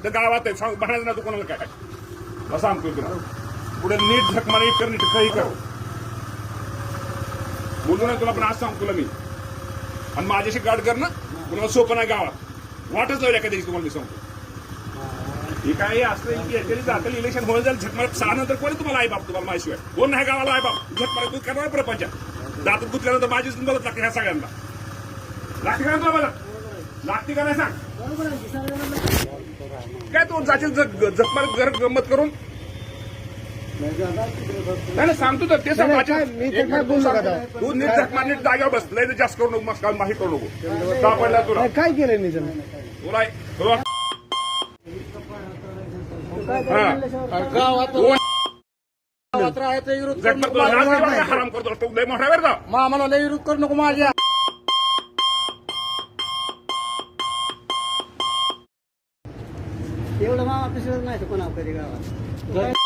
इथं गावात आहे. सांग म्हणायचं ना तू कोणाला काय असं सांगतो तुला. पुढे नीट झक मारा कर नीट काही कर. बोलू नाही तुला पण आज सांगतो तुला मी. आणि माझ्याशी गाठ कर ना. कुणाला सोपं नाही गावात. वाटच होईल एखाद्या दिवशी तुम्हाला मी सांगतो. हे काय असलं की याच्याने जातं इलेक्शन होईल जाईल झकमार सहा नंतर कोणी तुम्हाला आई बाप तुम्हाला माझ्याशिवाय कोण नाही गावाला आई बाप? झकमार तू करणार प्रपंच. दातात गुतल्यानंतर माझीच बघत लागते ह्या सगळ्यांना. लागते का तुला मला? लागते का नाही सांग? काय तू जाशील घर गंमत करून? नाही सांगतो तर ते सांग तू का नीट झकमार नीट जागेवर बस लय जास्त करू नको मग माही करू नको. सापडला तुला? काय केलं निजम तुला तुला हा. गावात राहायचं विरोध हराम करतो तो लय मोठा वेळ मामाला लय विरोध करू नको माझ्या. पिसळत नाही कोणा कधी गावात.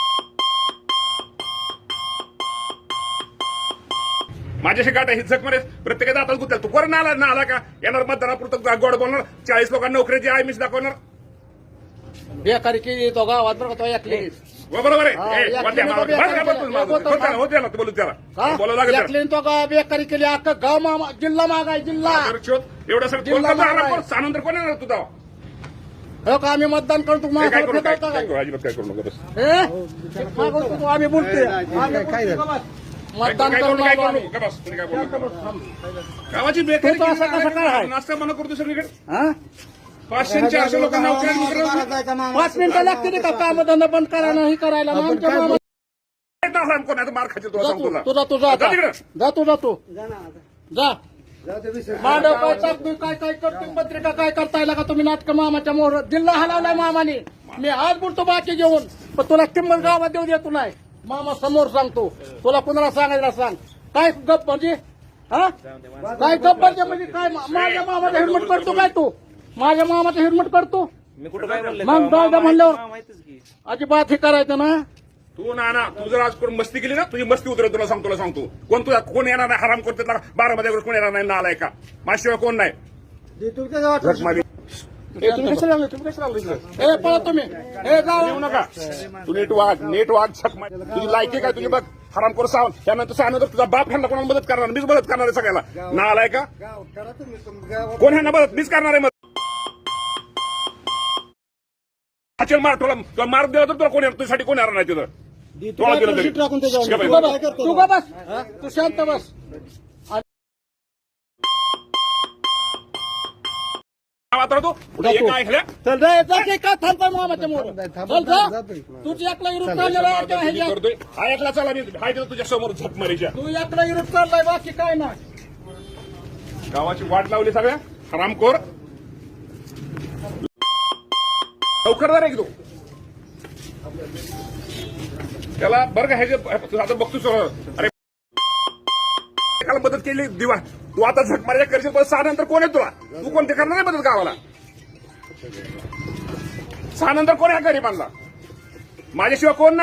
माझ्याशी गाठ ही झक मारे प्रत्येकाचा आता गुतल तू कोण आला ना आला का? येणार मतदानापुरतं गोड बोलणार. चाळीस लोकांना नोकरीची आहे मीच दाखवणार. बेकारी केली तो गावात बरं का तो एकली. हो, बरोबर आहे. बोलू त्याला. बोलावं लागेल तो गाव बेकारी केली अख्खं गाव जिल्हा मागाय जिल्हा. एवढं सगळं जिल्हा कोण आहे. कोण? सानंतर कोण येणार तू तेव्हा? हो का आम्ही मतदान करतो हे काय करू अजिबात काय नको बस हे? मागवतो तू, आम्ही? काय मतदान करू करून काय आलो करू आम्ही. नको का बस तुम्ही काय बोलू नका. गावाची बेकारी तू असं कसं काय आहे? नाश्ता म्हणा करतो सगळीकडे हा? पाचशे चारशे लोकांना पाच मिनिटं लागते का काम धंदा बंद करायला हे करायला मग आमच्या मामा- मार खायचे तुला जा सांगतो तू तुला तुझा तू जा तिकडं. तू जा तू. जा मांडव काय टाकतोय काय काय करतोय पत्रिका काय करताय? का तुम्ही नाटक मामाच्या मोहर जिल्हा हलवलाय मामाने. मी आज बोलतो बाकी जेवण पण तुला किंमत गावात देऊ देतो नाही. मामा समोर सांगतो. तुला कुणाला सांगायला सांग. काय गप म्हणजे? हा? काय गप म्हणजे? म्हणजे काय माझ्या मामाचा हेल्मेट करतो काय तू? माझ्या मामाचा हेल्मेट करतो मग दादा म्हणल्यावर अजिबात हे करायचं ना? तू ना ना तू जर आज कोण मस्ती केली ना तुझी मस्ती उतरेल तुला सांगतो तुला सांगतो. कोण तुला कोण येणार नाही हराम करते बारा मध्ये कोण येणार नाही नालाय का? माझ्याशिवाय कोण नाही. तुम्ही? तुम्ही पळा तुम्ही. येऊ नका. तू नीट नीट. तुझी लायकी काय तुझी बघ. हराम करू सांग. त्यानंतर सांगणार तुझा बाप ह्यांना कोणाला मदत करणार? मीच मदत करणार आहे सगळ्याला. नालाय का? कोण ह्यांना मदत? मीच करणार आहे मार तुला तुला मार दिला तर तुला कोण येणार? तुझ्यासाठी कोण येणार नाही तिथं? तुला दिलं तरी. टाकून त्याच्यावर. शिका बाई. तू का बस? तू का बस तू शांत बस गावात राहतो पुढे एक काय ऐकलं चल रे जा की का थांबताय मामाच्या मोर थांबा, चल जा जातोय. तुझी एकला चाललेला मी. करतोय हा चला मी हाय तिथं तुझ्या समोर झक मारीच्या तू एकला विरोध चाललाय बाकी काय नाही गावाची वाट लावली सगळ्या हरामखोर लवकर जा रे की तू त्याला बरं का हे तू आता बघतो अरे एकाला मदत केली दिवा. तू आता झक मारायच्या करशील पण सहा नंतर कोण आहे तुला? तू कोणते करणार नाही मदत गावाला? सहा नंतर कोण आहे गरीबांना? माझ्याशिवाय कोण नाही.